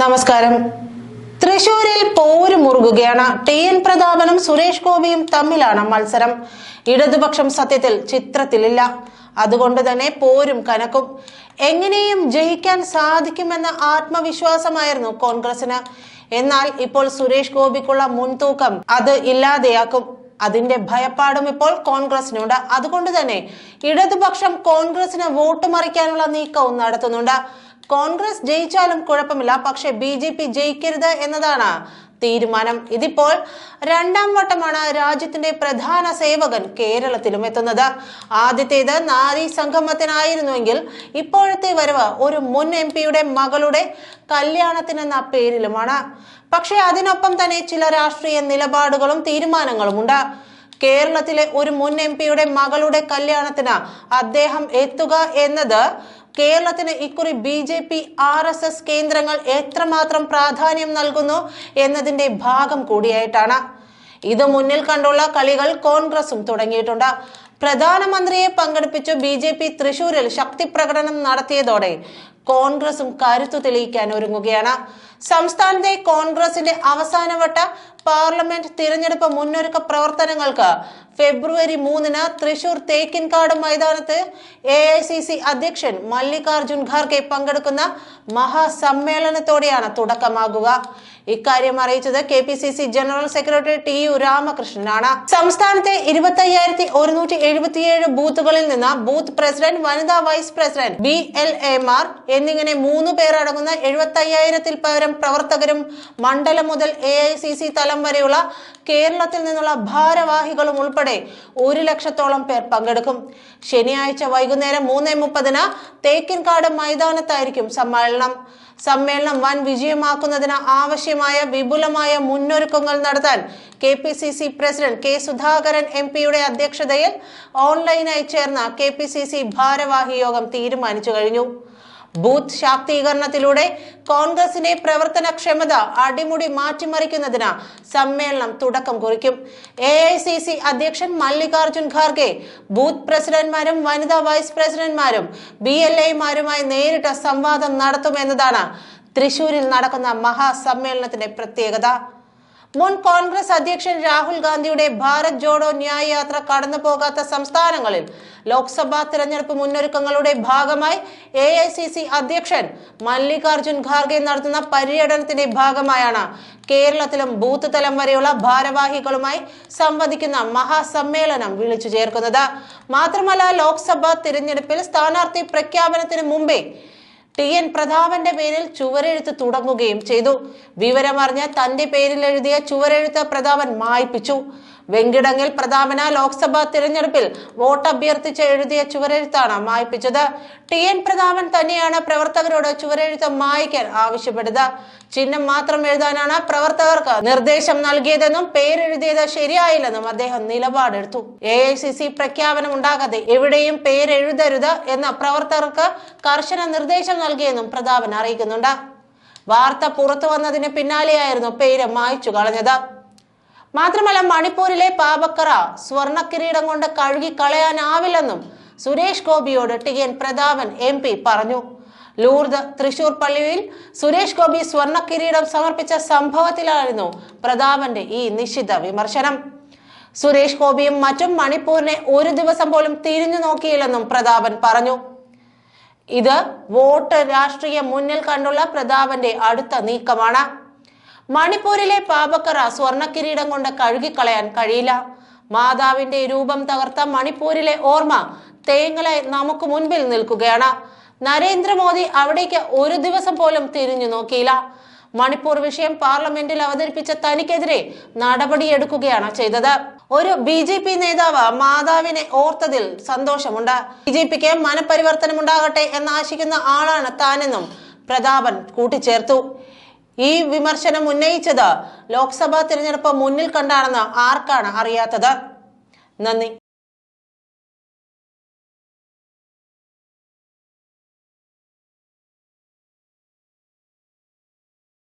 നമസ്കാരം. തൃശൂരിൽ പോര് മുറുകുകയാണ്. ടി എൻ പ്രതാപനും സുരേഷ് ഗോപിയും തമ്മിലാണ് മത്സരം. ഇടതുപക്ഷം സത്യത്തിൽ ചിത്രത്തിലില്ല. അതുകൊണ്ട് തന്നെ പോരും കനക്കും. എങ്ങനെയും ജയിക്കാൻ സാധിക്കുമെന്ന ആത്മവിശ്വാസമായിരുന്നു കോൺഗ്രസിന്. എന്നാൽ ഇപ്പോൾ സുരേഷ് ഗോപിക്കുള്ള മുൻതൂക്കം അത് ഇല്ലാതെയാക്കും. അതിന്റെ ഭയപ്പാടും ഇപ്പോൾ കോൺഗ്രസിനുണ്ട്. അതുകൊണ്ട് തന്നെ ഇടതുപക്ഷം കോൺഗ്രസിന് വോട്ട് മറിക്കാനുള്ള നീക്കവും നടത്തുന്നുണ്ട്. കോൺഗ്രസ് ജയിച്ചാലും കുഴപ്പമില്ല പക്ഷെ ബി ജെ പി ജയിക്കരുത് എന്നതാണ് തീരുമാനം. ഇതിപ്പോൾ രണ്ടാം വട്ടമാണ് രാജ്യത്തിന്റെ പ്രധാന സേവകൻ കേരളത്തിലും എത്തുന്നത്. ആദ്യത്തേത് നാരി സംഗമത്തിനായിരുന്നുവെങ്കിൽ ഇപ്പോഴത്തെ വരവ് ഒരു മുൻ എം പിയുടെ മകളുടെ കല്യാണത്തിനെന്ന പേരിലുമാണ്. പക്ഷെ അതിനൊപ്പം തന്നെ ചില രാഷ്ട്രീയ നിലപാടുകളും തീരുമാനങ്ങളും ഉണ്ട് കേരളത്തിലെ ഒരു മുൻ എം പിയുടെ മകളുടെ കല്യാണത്തിന് അദ്ദേഹം എത്തുക എന്നത് കേരളത്തിന് ഇക്കുറി B J P R S S കേന്ദ്രങ്ങൾ എത്രമാത്രം പ്രാധാന്യം നൽകുന്നു എന്നതിന്റെ ഭാഗം കൂടിയായിട്ടാണ്. ഇത് മുന്നിൽ കണ്ടുള്ള കളികൾ കോൺഗ്രസും തുടങ്ങിയിട്ടുണ്ട്. പ്രധാനമന്ത്രിയെ പങ്കെടുപ്പിച്ച് ബി ജെ പി തൃശൂരിൽ ശക്തി പ്രകടനം നടത്തിയതോടെ കോൺഗ്രസും കരുത്തു തെളിയിക്കാൻ ഒരുങ്ങുകയാണ്. സംസ്ഥാനത്തെ കോൺഗ്രസിന്റെ അവസാനവട്ട പാർലമെന്റ് തിരഞ്ഞെടുപ്പ് മുന്നൊരുക്ക പ്രവർത്തനങ്ങൾക്ക് ഫെബ്രുവരി മൂന്നിന് തൃശൂർ തേക്കിൻകാട് മൈതാനത്ത് എ ഐ സി സി അധ്യക്ഷൻ മല്ലികാർജുൻ ഖാർഗെ പങ്കെടുക്കുന്ന മഹാസമ്മേളനത്തോടെയാണ് തുടക്കമാകുക. ഇക്കാര്യം അറിയിച്ചത് K P C C general secretary T U രാമകൃഷ്ണനാണ്. സംസ്ഥാനത്തെ ഇരുപത്തി അയ്യായിരത്തി ഒരുന്നൂറ്റി എഴുപത്തിയേഴ് ബൂത്തുകളിൽ നിന്ന് ബൂത്ത് പ്രസിഡന്റ് വനിതാ vice president B L A Mar എന്നിങ്ങനെ മൂന്ന് പേരടങ്ങുന്ന എഴുപത്തി അയ്യായിരത്തിൽ പകരം പ്രവർത്തകരും മണ്ഡലം മുതൽ എ ഐ സി സി തലം വരെയുള്ള കേരളത്തിൽ നിന്നുള്ള ഭാരവാഹികളും ഉൾപ്പെടെ ഒരു ലക്ഷത്തോളം പേർ പങ്കെടുക്കും. ശനിയാഴ്ച വൈകുന്നേരം മൂന്ന് മുപ്പതിന് തേക്കിൻകാട് മൈതാനത്തായിരിക്കും സമ്മേളനം. സമ്മേളനം വൻ വിജയമാക്കുന്നതിന് ആവശ്യമായ വിപുലമായ മുന്നൊരുക്കങ്ങൾ നടത്താൻ K P C C president K Sudhakaran M പിയുടെ അധ്യക്ഷതയിൽ ഓൺലൈനായി ചേർന്ന കെ പി സി സി ഭാരവാഹി യോഗം തീരുമാനിച്ചു കഴിഞ്ഞു. ബൂത്ത് ശാക്തീകരണത്തിലൂടെ കോൺഗ്രസിന്റെ പ്രവർത്തനക്ഷമത അടിമുടി മാറ്റിമറിക്കുന്നതിന് സമ്മേളനം തുടക്കം കുറിക്കും. എ അധ്യക്ഷൻ മല്ലികാർജുൻ ഖാർഗെ ബൂത്ത് പ്രസിഡന്റ്മാരും വനിതാ വൈസ് പ്രസിഡന്റ്മാരും ബി എൽ എമാരുമായി നേരിട്ട് സംവാദം നടത്തുമെന്നതാണ് തൃശൂരിൽ നടക്കുന്ന മഹാസമ്മേളനത്തിന്റെ പ്രത്യേകത. മുൻ കോൺഗ്രസ് അധ്യക്ഷൻ രാഹുൽ ഗാന്ധിയുടെ ഭാരത് ജോഡോ ന്യായ യാത്ര കടന്നു പോകാത്ത സംസ്ഥാനങ്ങളിൽ ലോക്സഭാ തിരഞ്ഞെടുപ്പ് മുന്നൊരുക്കങ്ങളുടെ ഭാഗമായി എ അധ്യക്ഷൻ മല്ലികാർജുൻ ഖാർഗെ നടത്തുന്ന പര്യടനത്തിന്റെ ഭാഗമായാണ് കേരളത്തിലും ബൂത്ത് തലം വരെയുള്ള ഭാരവാഹികളുമായി സംവദിക്കുന്ന മഹാസമ്മേളനം വിളിച്ചു ചേർക്കുന്നത്. മാത്രമല്ല ലോക്സഭാ തിരഞ്ഞെടുപ്പിൽ സ്ഥാനാർത്ഥി പ്രഖ്യാപനത്തിന് മുമ്പേ ടി എൻ പ്രതാപന്റെ പേരിൽ ചുവരെഴുത്ത് തുടങ്ങുകയും ചെയ്തു. വിവരമറിഞ്ഞ് തന്റെ പേരിൽ എഴുതിയ ചുവരെഴുത്ത് പ്രതാപൻ മായ്പിച്ചു. വെങ്കിടങ്ങിൽ പ്രതാപന ലോക്സഭാ തിരഞ്ഞെടുപ്പിൽ വോട്ട് അഭ്യർത്ഥിച്ച് എഴുതിയ ചുവരെഴുത്താണ് മായ്പിച്ചത്. ടി എൻ പ്രതാപൻ തന്നെയാണ് പ്രവർത്തകരോട് ചുവരെഴുത്ത് മായ്ക്കാൻ ആവശ്യപ്പെട്ടത്. ചിഹ്നം മാത്രം എഴുതാനാണ് പ്രവർത്തകർക്ക് നിർദ്ദേശം നൽകിയതെന്നും പേരെഴുതിയത് ശരിയായില്ലെന്നും അദ്ദേഹം നിലപാടെടുത്തു. എ ഐ സി സി പ്രഖ്യാപനം ഉണ്ടാകാതെ എവിടെയും പേരെഴുതരുത് എന്ന് പ്രവർത്തകർക്ക് കർശന നിർദ്ദേശം നൽകിയെന്നും പ്രതാപൻ അറിയിക്കുന്നുണ്ട്. വാർത്ത പുറത്തു വന്നതിന് പിന്നാലെയായിരുന്നു പേര് മായ്ച്ചു കളഞ്ഞത്. മാത്രമല്ല മണിപ്പൂരിലെ പാപക്കറ സ്വർണ കിരീടം കൊണ്ട് കഴുകി കളയാനാവില്ലെന്നും Suresh ഗോപിയോട് T N Prathapan M P പറഞ്ഞു. ലൂർദ് തൃശൂർ പള്ളിയിൽ സുരേഷ് ഗോപി സ്വർണ കിരീടം സമർപ്പിച്ച സംഭവത്തിലായിരുന്നു പ്രതാപന്റെ ഈ നിശിത വിമർശനം. സുരേഷ് ഗോപിയും മറ്റും മണിപ്പൂരിനെ ഒരു ദിവസം പോലും തിരിഞ്ഞു നോക്കിയില്ലെന്നും പ്രതാപൻ പറഞ്ഞു. ഇത് വോട്ട് രാഷ്ട്രീയം മുന്നിൽ കണ്ടുള്ള പ്രതാപന്റെ അടുത്ത നീക്കമാണ്. മണിപ്പൂരിലെ പാപക്കറ സ്വർണക്കിരീടം കൊണ്ട് കഴുകിക്കളയാൻ കഴിയില്ല. മാതാവിന്റെ രൂപം തകർത്ത മണിപ്പൂരിലെ ഓർമ്മ തേങ്ങലായി നമുക്ക് മുൻപിൽ നിൽക്കുകയാണ്. നരേന്ദ്രമോദി അവിടേക്ക് ഒരു ദിവസം പോലും തിരിഞ്ഞു നോക്കിയില്ല. മണിപ്പൂർ വിഷയം പാർലമെന്റിൽ അവതരിപ്പിച്ച തനിക്കെതിരെ നടപടിയെടുക്കുകയാണ് ചെയ്തത്. ഒരു ബി ജെ പി നേതാവ് മാതാവിനെ ഓർത്തതിൽ സന്തോഷമുണ്ട്. ബി ജെ പിക്ക് മനപരിവർത്തനം ഉണ്ടാകട്ടെ എന്ന് ആശിക്കുന്ന ആളാണ് താനെന്നും പ്രതാപൻ കൂട്ടിച്ചേർത്തു. ഈ വിമർശനം ഉന്നയിച്ചത് ലോക്സഭാ തിരഞ്ഞെടുപ്പ് മുന്നിൽ കണ്ടാണെന്ന് ആർക്കാണ് അറിയാത്തത്? നന്ദി.